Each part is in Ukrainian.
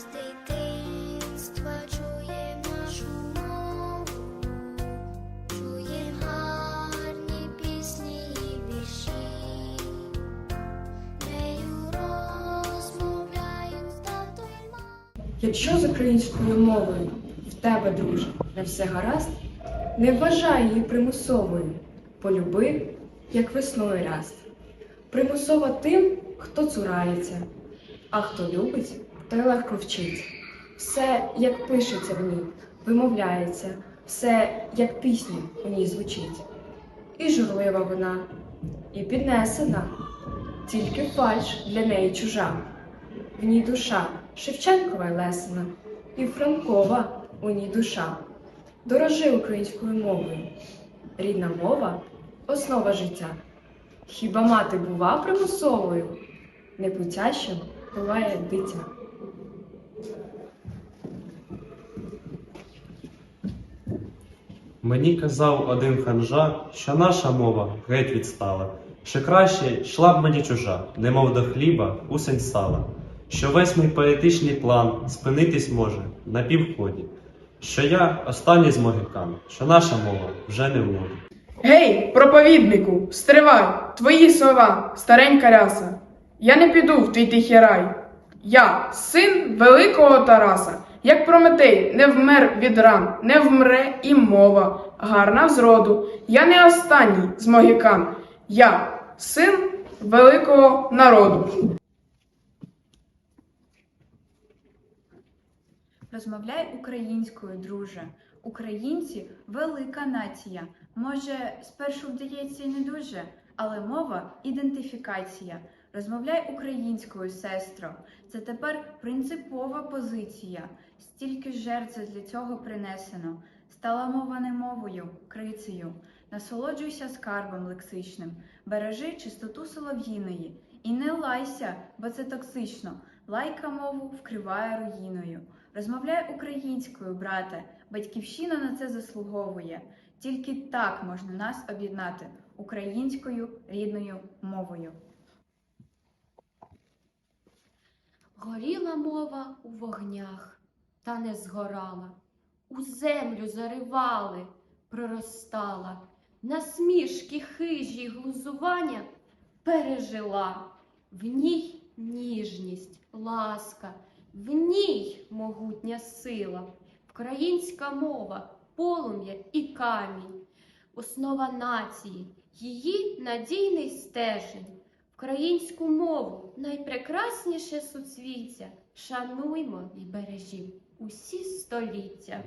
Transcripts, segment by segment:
з дитинства чуєм нашу чуєм гарні пісні і вірші, нею розмовляють з татом. Якщо з українською мовою в тебе, друже, не все гаразд, не вважай її примусовою, полюби, як весною ряст. Примусова тим, хто цурається, а хто любить, той легко вчить. Все, як пишеться в ній, вимовляється, все, як пісня у ній звучить. І журлива вона, і піднесена, тільки фальш для неї чужа. В ній душа Шевченкова й Лесина, і Франкова у ній душа. Дорожи українською мовою. Рідна мова основа життя. Хіба мати бува примусовою? Непутящим буває дитя. Мені казав один ханжа, що наша мова геть відстала, що краще йшла б мені чужа, немов до хліба усень сала, що весь мій поетичний план спинитись може на півході, що я останній з могикан, що наша мова вже не в моді. Гей, проповіднику, стривай, твої слова, старенька ряса. Я не піду в твій тихий рай. Я, син великого Тараса, як Прометей, не вмер від ран, не вмре і мова, гарна зроду. Я не останній з могікан. Я, син великого народу. Розмовляй українською, друже. Українці велика нація. Може, спершу вдається і не дуже, але мова ідентифікація. Розмовляй українською, сестро. Це тепер принципова позиція. Стільки жертв для цього принесено. Стала мова не мовою, крицею. Насолоджуйся скарбом лексичним, бережи чистоту солов'їної. І не лайся, бо це токсично. Лайка мову вкриває руїною. Розмовляй українською, брате, батьківщина на це заслуговує. Тільки так можна нас об'єднати українською рідною мовою. Горіла мова у вогнях, та не згорала, у землю заривали, проростала, насмішки хижі глузування пережила, в ній ніжність, ласка, в ній могутня сила, українська мова, полум'я і камінь, основа нації, її надійний стержень. Українську мову найпрекрасніше суцвіття. Шануймо і бережімо усі століття.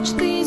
мечти.